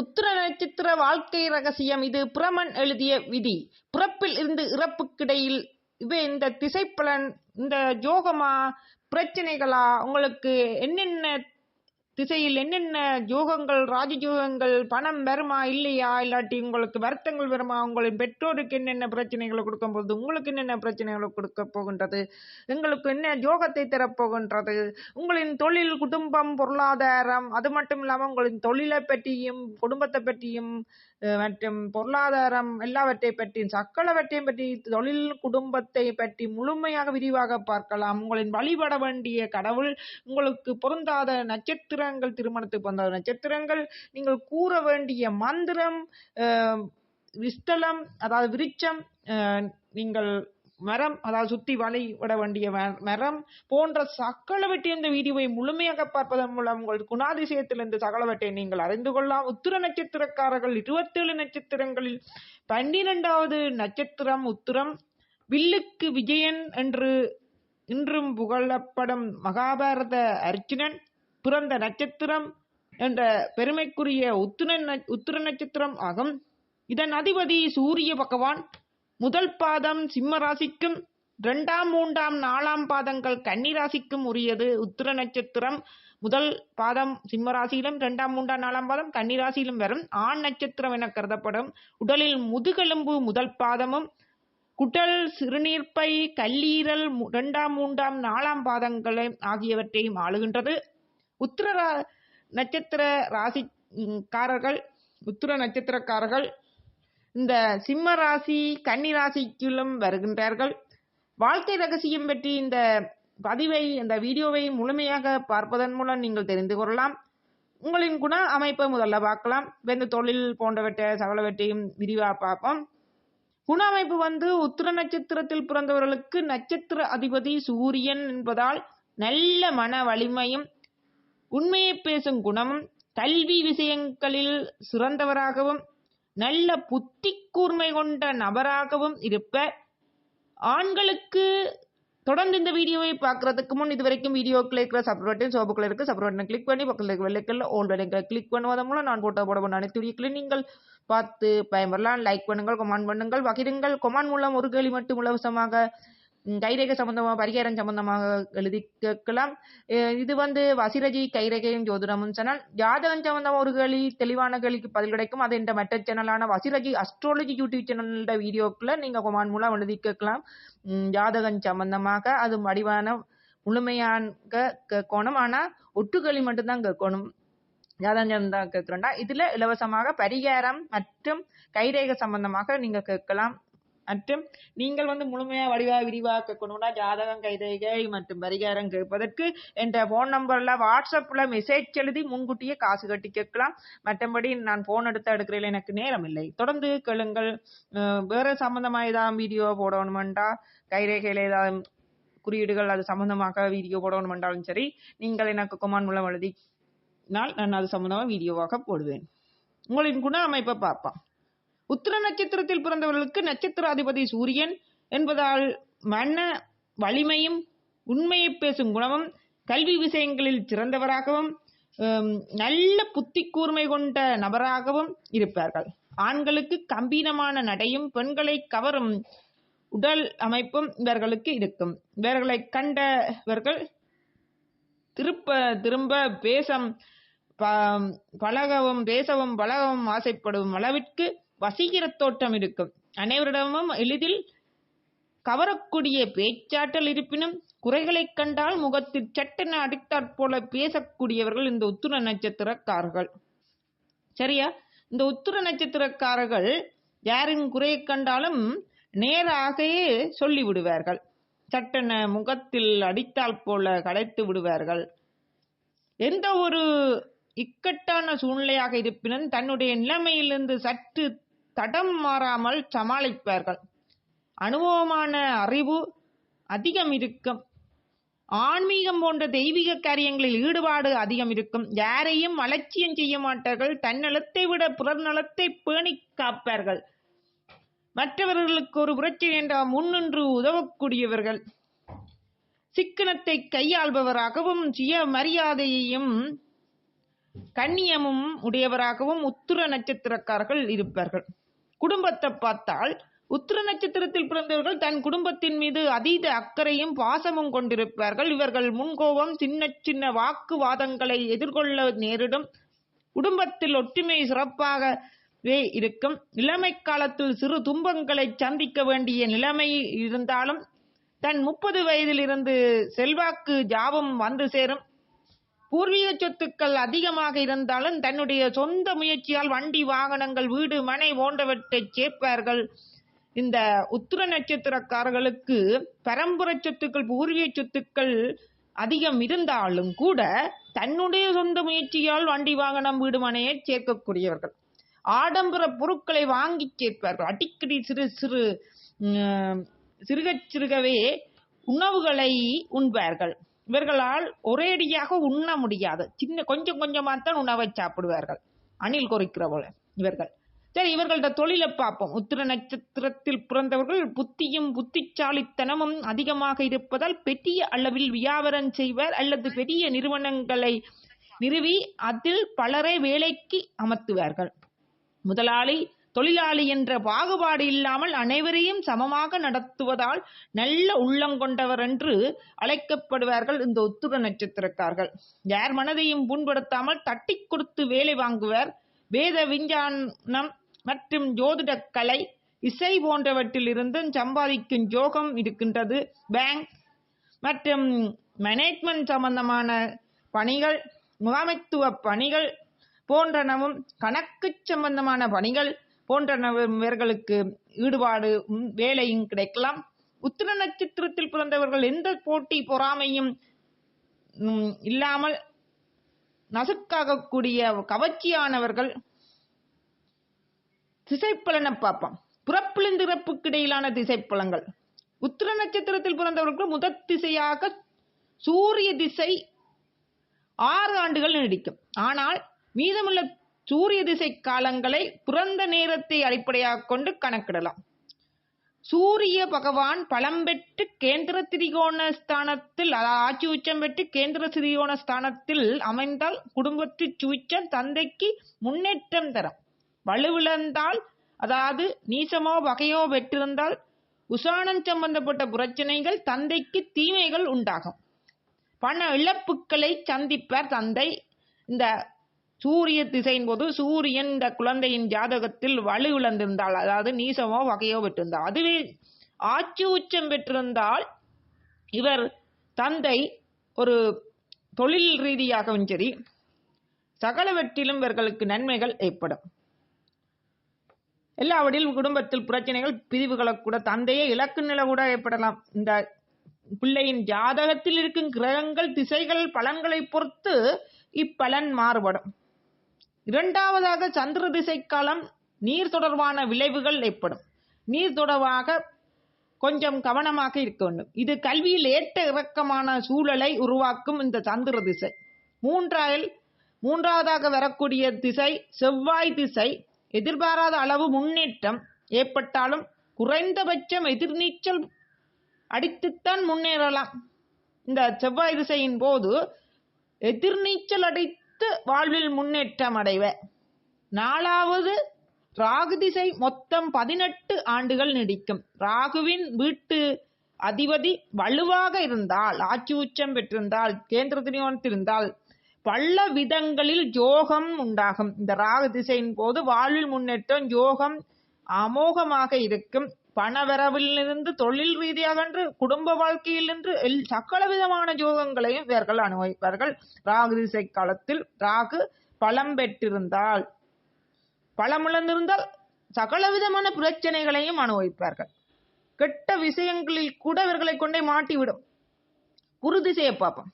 உத்திர நட்சத்திர வாழ்க்கை ரகசியம் இது பிரமன் எழுதிய விதி. பிறப்பில் இருந்து இறப்புக்கிடையில் இவை இந்த திசைப்பலன் இந்த ஜோகமா பிரச்சனைகளா உங்களுக்கு என்னென்ன திசையில் என்னென்ன யோகங்கள் ராஜயோகங்கள் பணம் வருமா இல்லையா? இல்லாட்டி உங்களுக்கு வருத்தங்கள் வருமா? உங்களின் பெற்றோருக்கு என்னென்ன பிரச்சனைகளை கொடுக்கும் போது உங்களுக்கு என்னென்ன பிரச்சனைகளை கொடுக்க போகின்றது? எங்களுக்கு என்ன யோகத்தை தரப்போகின்றது உங்களின் தொழில் குடும்பம் பொருளாதாரம் அது மட்டும் இல்லாமல் உங்களின் தொழிலை பற்றியும் குடும்பத்தை பற்றியும் மற்றும் பொருளாதாரம் எல்லாவற்றை பற்றியும் சக்கலவற்றையும் பற்றி தொழில் குடும்பத்தை பற்றி முழுமையாக விரிவாக பார்க்கலாம். உங்களின் வழிபட வேண்டிய கடவுள் உங்களுக்கு பொருந்தாத நட்சத்திரங்கள் திருமணத்துக்கு பொருந்தாத நட்சத்திரங்கள் நீங்கள் கூற வேண்டிய மந்திரம் விஸ்தலம் அதாவது விருட்சம் நீங்கள் மரம் அதாவது சுத்தி வழிபட வேண்டிய மரம் போன்ற சகலவற்றை இந்த வீடியோவை முழுமையாக பார்ப்பதன் மூலம் உங்கள் குணாதிசயத்திலிருந்து சகலவற்றை நீங்கள் அறிந்து கொள்ளலாம். உத்திர நட்சத்திரக்காரர்கள் இருபத்தேழு நட்சத்திரங்களில் பன்னிரெண்டாவது நட்சத்திரம் உத்திரம். வில்லுக்கு விஜயன் என்று இன்றும் புகழப்படும் மகாபாரத அர்ஜுனன். பிறந்த நட்சத்திரம் என்ற பெருமைக்குரிய உத்திர ந- உத்திர நட்சத்திரம் ஆகும். இதன் அதிபதி சூரிய பகவான். முதல் பாதம் சிம்ம ராசிக்கும் இரண்டாம் மூன்றாம் நாலாம் பாதங்கள் கன்னி ராசிக்கும் உரியது உத்திர நட்சத்திரம். முதல் பாதம் சிம்ம ராசியிலும் இரண்டாம் மூன்றாம் நாலாம் பாதம் கன்னி ராசியிலும் வரும். ஆண் நட்சத்திரம் என கருதப்படும். உடலில் முதுகெலும்பு முதல் பாதமும் குடல் சிறுநீர்ப்பை கல்லீரல் மு- இரண்டாம் மூன்றாம் நாலாம் பாதங்களை ஆகியவற்றையும் ஆளுகின்றது. உத்திர ரா- நட்சத்திர ராசிக்காரர்கள் உத்திர நட்சத்திரக்காரர்கள் இந்த சிம்ம ராசி கன்னி ராசிக்குள்ளும் வருகின்றார்கள். வாழ்க்கை ரகசியம் பற்றி இந்த பதிவை இந்த வீடியோவை முழுமையாக பார்ப்பதன் மூலம் நீங்கள் தெரிந்து கொள்ளலாம். உங்களின் குண அமைப்பை முதல்ல பார்க்கலாம். வெந்த தொழில் போன்றவற்றை சகலவற்றையும் விரிவாக பார்ப்போம். குண அமைப்பு வந்து உத்திர நட்சத்திரத்தில் பிறந்தவர்களுக்கு நட்சத்திர அதிபதி சூரியன் என்பதால் நல்ல மன வலிமையும் உண்மையை பேசும் குணமும் கல்வி விஷயங்களில் சிறந்தவராகவும் நல்ல புத்தி கூர்மை கொண்ட நபராகவும் இருப்ப. ஆண்களுக்கு தொடர்ந்து இந்த வீடியோவை பார்க்கறதுக்கு முன் இது வரைக்கும் வீடியோக்குள்ள இருக்கிற சப்ரோட்டையும் சோப்புக்குள்ள இருக்க பட்டன் கிளிக் பண்ணி பக்கத்தில் இருக்க வெள்ளைக்கல்ல ஓல்டு வெள்ளைக்கல் கிளிக் பண்ணுவதன் மூலம் நான் போட்டோ போட போன அனைத்து வீடியோக்களையும் நீங்கள் பார்த்து பயன்பெறலாம். லைக் பண்ணுங்கள் கமெண்ட் பண்ணுங்கள் பகிருங்கள். கொமான் மூலம் ஒரு கேள்வி மட்டும் இலவசமாக கைரேகை சம்பந்தமாக பரிகாரம் சம்பந்தமாக எழுதி கேட்கலாம் இது வந்து வசிரஜி கைரேகையும் ஜோதிடமும் சேனல். ஜாதகம் சம்பந்தமாக ஒரு கேள்வி தெளிவான கேள்விக்கு பதில் கிடைக்கும். அது இந்த மற்ற சேனலான வசிரஜி அஸ்ட்ராலஜி யூடியூப் சேனலோட வீடியோக்குள்ள நீங்க கொமான் மூலம் எழுதி கேட்கலாம் ஜாதகம் சம்பந்தமாக அது வடிவான முழுமையான கேட்கணும். ஆனா ஒட்டுகளி மட்டும்தான் கேட்கணும். ஜாதகம் தான் கேட்கிறோம்டா இதுல இலவசமாக பரிகாரம் மற்றும் கைரேகை சம்பந்தமாக நீங்க கேட்கலாம். மற்றும் நீங்கள் வந்து முழுமையாக வடிவாக விரிவாக்கணும்னா ஜாதகம் கைரேகை மற்றும் பரிகாரம் கேட்பதற்கு என்ற ஃபோன் நம்பரில் வாட்ஸ்அப்பில் மெசேஜ் எழுதி முன்கூட்டியே காசு கட்டி கேட்கலாம். மற்றபடி நான் ஃபோன் எடுத்து எடுக்கிறதில் எனக்கு நேரம் இல்லை. தொடர்ந்து கேளுங்கள். வேறு சம்மந்தமாக ஏதாவது வீடியோ போடணுமெண்டா? கைரேகையில் ஏதாவது குறியீடுகள் அது சம்மந்தமாக வீடியோ போடணுமென்றாலும் சரி நீங்கள் எனக்கு கொமான் மூலம் எழுதி நான் அது சம்மந்தமாக வீடியோவாக போடுவேன். உங்களின் குண அமைப்பை பார்ப்போம். உத்திர நட்சத்திரத்தில் பிறந்தவர்களுக்கு நட்சத்திர அதிபதி சூரியன் என்பதால் மன வலிமையும் உண்மையை பேசும் குணமும் கல்வி விஷயங்களில் சிறந்தவராகவும் நல்ல புத்தி கூர்மை கொண்ட நபராகவும் இருப்பார்கள். ஆண்களுக்கு கம்பீரமான நடையும் பெண்களை கவரும் உடல் அமைப்பும் இவர்களுக்கு இருக்கும். இவர்களை கண்டவர்கள் திருப்ப திரும்ப பேசம் ப- பழகவும் பேசவும் பழகவும் ஆசைப்படும் அளவிற்கு வசீகரத் தோற்றம் இருக்கும். அனைவரிடமும் எளிதில் கவரக்கூடிய பேச்சாற்றல் இருப்பினும் குறைகளைக் கண்டால் முகத்தில் சட்டென அடித்தாற் போல பேசக்கூடியவர்கள் இந்த உத்துர நட்சத்திரக்காரர்கள். சரியா? இந்த உத்துர நட்சத்திரக்காரர்கள் யாரின் குறையை கண்டாலும் நேராகவே சொல்லி விடுவார்கள் சட்டென முகத்தில் அடித்தால் போல கலைத்து விடுவார்கள். எந்த ஒரு இக்கட்டான சூழ்நிலையாக இருப்பினும் தன்னுடைய நிலைமையிலிருந்து சற்று தடம் மாறாமல் சமாளிப்பார்கள். அனுபவமான அறிவு அதிகம் இருக்கும். ஆன்மீகம் போன்ற தெய்வீக காரியங்களில் ஈடுபாடு அதிகம் இருக்கும். யாரையும் அலட்சியம் செய்ய மாட்டார்கள். தன்னலத்தை விட பிறர் நலத்தை பேணி காப்பார்கள். மற்றவர்களுக்கு ஒரு பிரச்சனை என்றால் முன்னின்று உதவக்கூடியவர்கள். சிக்கனத்தை கையாள்பவராகவும் சுய மரியாதையையும் கண்ணியமும் உடையவராகவும் உத்திர நட்சத்திரக்காரர்கள் இருப்பார்கள். குடும்பத்தை பார்த்தால் உத்திர நட்சத்திரத்தில் பிறந்தவர்கள் தன் குடும்பத்தின் மீது அதீத அக்கறையும் பாசமும் கொண்டிருப்பார்கள். இவர்கள் முன்கோபம் சின்ன சின்ன வாக்குவாதங்களை எதிர்கொள்ள நேரிடும். குடும்பத்தில் ஒற்றுமை சிறப்பாகவே இருக்கும். இளமை காலத்தில் சிறு துன்பங்களை சந்திக்க வேண்டிய நிலைமை இருந்தாலும் தன் முப்பது வயதிலிருந்து செல்வாக்கு ஜாபம் வந்து சேரும். பூர்வீக சொத்துக்கள் அதிகமாக இருந்தாலும் தன்னுடைய சொந்த முயற்சியால் வண்டி வாகனங்கள் வீடு மனை போன்றவற்றை சேர்ப்பார்கள். இந்த உத்திர நட்சத்திரக்காரர்களுக்கு பரம்பரை சொத்துக்கள் பூர்வீக சொத்துக்கள் அதிகம் இருந்தாலும் கூட தன்னுடைய சொந்த முயற்சியால் வண்டி வாகனம் வீடு மனையை சேர்க்கக்கூடியவர்கள். ஆடம்பர பொருட்களை வாங்கி சேர்ப்பார்கள். அடிக்கடி சிறு சிறு சிறுக சிறுகச் சிறுகவே உணவுகளை உண்பார்கள். இவர்களால் ஒரேடியாக உண்ண முடியாது. சின்ன கொஞ்சம் கொஞ்சமாக தான் உணவை சாப்பிடுவார்கள். அணில் கொறிக்கிற போல இவர்கள். சரி இவர்கள்ட்ட தொழிலை பார்ப்போம். உத்திர நட்சத்திரத்தில் பிறந்தவர்கள் புத்தியும் புத்திசாலித்தனமும் அதிகமாக இருப்பதால் பெரிய அளவில் வியாபாரம் செய்வர் அல்லது பெரிய நிறுவனங்களை நிறுவி அதில் பலரை வேலைக்கு அமர்த்துவார்கள். முதலாளி தொழிலாளி என்ற பாகுபாடு இல்லாமல் அனைவரையும் சமமாக நடத்துவதால் நல்ல உள்ளங்கொண்டவர் என்று அழைக்கப்படுவார்கள். இந்த உத்துர நட்சத்திரக்காரர்கள். யார் மனதையும் புண்படுத்தாமல் தட்டி கொடுத்து வேலை வாங்குவர். வேத விஞ்ஞானம் மற்றும் ஜோதிடக்கலை இசை போன்றவற்றில் இருந்தும் சம்பாதிக்கும் யோகம் இருக்கின்றது. பேங்க் மற்றும் மேனேஜ்மெண்ட் சம்பந்தமான பணிகள் முகாமைத்துவ பணிகள் போன்றனவும் கணக்கு சம்பந்தமான பணிகள் போன்ற இவர்களுக்கு ஈடுபாடு வேலையும் கிடைக்கலாம். உத்திர நட்சத்திரத்தில் பிறந்தவர்கள் எந்த போட்டி பொறாமையும் இல்லாமல் நசுக்காகக்கூடிய கவர்ச்சியானவர்கள் திசைப்பலனை பார்ப்போம். பிறப்பிலிருந்து இறப்புக்கு இடையிலான திசைப்பலங்கள். உத்திர நட்சத்திரத்தில் பிறந்தவர்களுக்கு முதற் திசையாக சூரிய திசை ஆறு ஆண்டுகள் நீடிக்கும். ஆனால் மீதமுள்ள சூரிய திசை காலங்களை பிறந்த நேரத்தை அடிப்படையாக கொண்டு கணக்கிடலாம். சூரிய பகவான் பலம் பெற்று கேந்திர திரிகோண ஸ்தானத்தில் அதாவது ஆட்சி உச்சம் பெற்று கேந்திர திரிகோண ஸ்தானத்தில் அமைந்தால் குடும்பத்து சுவிச்சம் தந்தைக்கு முன்னேற்றம் தரும். வலுவிழந்தால் அதாவது நீசமோ வகையோ பெற்றிருந்தால் உசானம் சம்பந்தப்பட்ட பிரச்சனைகள் தந்தைக்கு தீமைகள் உண்டாகும். பண இழப்புகளை சந்திப்பார் தந்தை. இந்த சூரிய திசையின் போது சூரியன் இந்த குழந்தையின் ஜாதகத்தில் வலு இழந்திருந்தால் அதாவது நீசமோ வகையோ பெற்றிருந்தால். அதுவே ஆட்சி உச்சம் பெற்றிருந்தால் இவர் தந்தை ஒரு தொழில் ரீதியாகவும் சரி சகலவற்றிலும் இவர்களுக்கு நன்மைகள் ஏற்படும். எல்லாவற்றிலும் குடும்பத்தில் பிரச்சனைகள் பிரிவுகளை கூட தந்தையே இலக்கு நிலை கூட ஏற்படலாம். இந்த பிள்ளையின் ஜாதகத்தில் இருக்கும் கிரகங்கள் திசைகள் பலன்களை பொறுத்து இப்பலன் மாறுபடும். இரண்டாவதாக சந்திர திசை காலம் நீர் தொடர்பான விளைவுகள் ஏற்படும். நீர் தொடர்பாக கொஞ்சம் கவனமாக இருக்க வேண்டும். இது கல்வியில் ஏற்ற இறக்கமான சூழலை உருவாக்கும் இந்த சந்திர திசை. மூன்றாயில் மூன்றாவதாக வரக்கூடிய திசை செவ்வாய் திசை எதிர்பாராத அளவு முன்னேற்றம் ஏற்பட்டாலும் குறைந்தபட்சம் எதிர்நீச்சல் அடித்துத்தான் முன்னேறலாம். இந்த செவ்வாய் திசையின் போது எதிர்நீச்சல் அடித்து வாழ்வில் முன்னேற்றம் அடைவ. நாலாவது ராகு திசை மொத்தம் பதினெட்டு ஆண்டுகள் நீடிக்கும். ராகுவின் வீட்டு அதிபதி வலுவாக இருந்தால் ஆட்சி உச்சம் பெற்றிருந்தால் கேந்திர திரிகோணத்தில் பல விதங்களில் யோகம் உண்டாகும். இந்த ராகு திசையின் போது வாழ்வில் முன்னேற்றம் யோகம் அமோகமாக இருக்கும். பணவரவிலிருந்து தொழில் ரீதியாக என்று குடும்ப வாழ்க்கையில் என்று எல்- சகல விதமான யோகங்களையும் இவர்கள் அனுபவிப்பார்கள் ராகு திசை காலத்தில் ராகு பலம் பெற்றிருந்தால் பலமிழந்திருந்தால் சகல விதமான பிரச்சனைகளையும் அனுபவிப்பார்கள். கெட்ட விஷயங்களில் கூட இவர்களை கொண்டே மாட்டிவிடும். குரு திசையை பார்ப்போம்.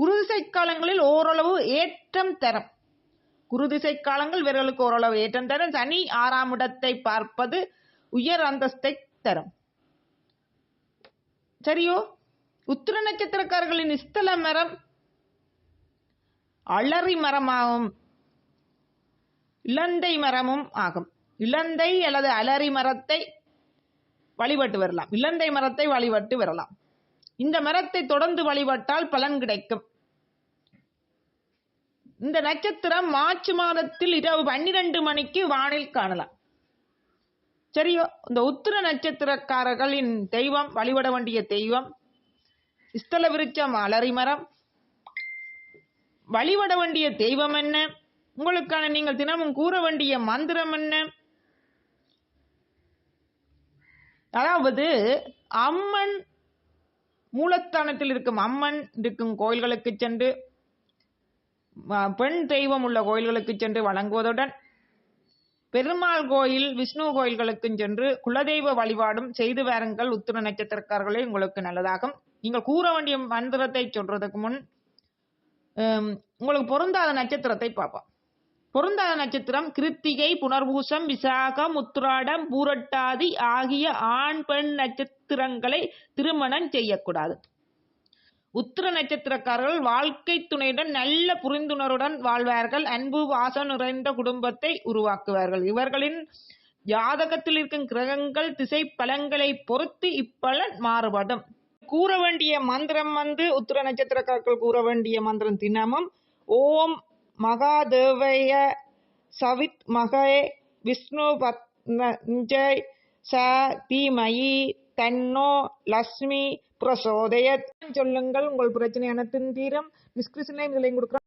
குருதிசை காலங்களில் ஓரளவு ஏற்றம் தரும். குருதிசை காலங்கள் இவர்களுக்கு ஓரளவு ஏற்றம் தரும். சனி ஆறாம் இடத்தை பார்ப்பது உயர் அந்தஸ்தை உத்தரம். சரியோ? உத்திர நட்சத்திரக்காரர்களின் ஸ்தல மரம் அலறி மரமாகும். இலந்தை மரமும் ஆகும். இலந்தை அல்லது அலரி மரத்தை வழிபட்டு வரலாம். இலந்தை மரத்தை வழிபட்டு வரலாம். இந்த மரத்தை தொடர்ந்து வழிபட்டால் பலன் கிடைக்கும். இந்த நட்சத்திரம் மார்ச் மாதத்தில் இரவு பன்னிரண்டு மணிக்கு வானில் காணலாம். சரி இந்த உத்திர நட்சத்திரக்காரர்களின் தெய்வம் வழிபட வேண்டிய தெய்வம் ஸ்தல விருட்சம் அலரி மரம். வழிபட வேண்டிய தெய்வம் என்ன? உங்களுக்கான நீங்கள் தினமும் கூற வேண்டிய மந்திரம் என்ன? அதாவது அம்மன் மூலஸ்தானத்தில் இருக்கும் அம்மன் இருக்கும் கோயில்களுக்கு சென்று பெண் தெய்வம் உள்ள கோயில்களுக்கு சென்று வழங்குவதுடன் பெருமாள் கோயில் விஷ்ணு கோயில்களுக்கும் சென்று குலதெய்வ வழிபாடும் செய்து வாருங்கள். உத்திர நட்சத்திரக்காரர்களே உங்களுக்கு நல்லதாகும். நீங்கள் கூற வேண்டிய மந்திரத்தை சொல்றதுக்கு முன் உங்களுக்கு பொருந்தாத நட்சத்திரத்தை பார்ப்போம். பொருந்தாத நட்சத்திரம் கிருத்திகை புனர்பூசம் விசாகம் உத்ராடம் பூரட்டாதி ஆகிய ஆண் பெண் நட்சத்திரங்களை திருமணம் செய்யக்கூடாது. உத்திர நட்சத்திரக்காரர்கள் வாழ்க்கை துணையுடன் நல்ல புரிந்துணர்வுடன் வாழ்வார்கள். அன்பு வாசம் நிறைந்த குடும்பத்தை உருவாக்குவார்கள். இவர்களின் ஜாதகத்தில் இருக்கும் கிரகங்கள் திசை பலங்களை பொறுத்து இப்பலன் மாறுபடும். கூற வேண்டிய மந்திரம் வந்து உத்திர நட்சத்திரக்காரர்கள் கூற வேண்டிய மந்திரம் தினமும் ஓம் மகாதேவய சவித் மகே விஷ்ணு பத்மஜய் ச தீமயி தன்னோ லக்ஷ்மி பிரசோதயத். சொல்லுங்கள் உங்கள் பிரச்சனை அனைத்தும் தீரம் டிஸ்கிரிப்ஷன்ல எங்களையும் கொடுக்குறோம்.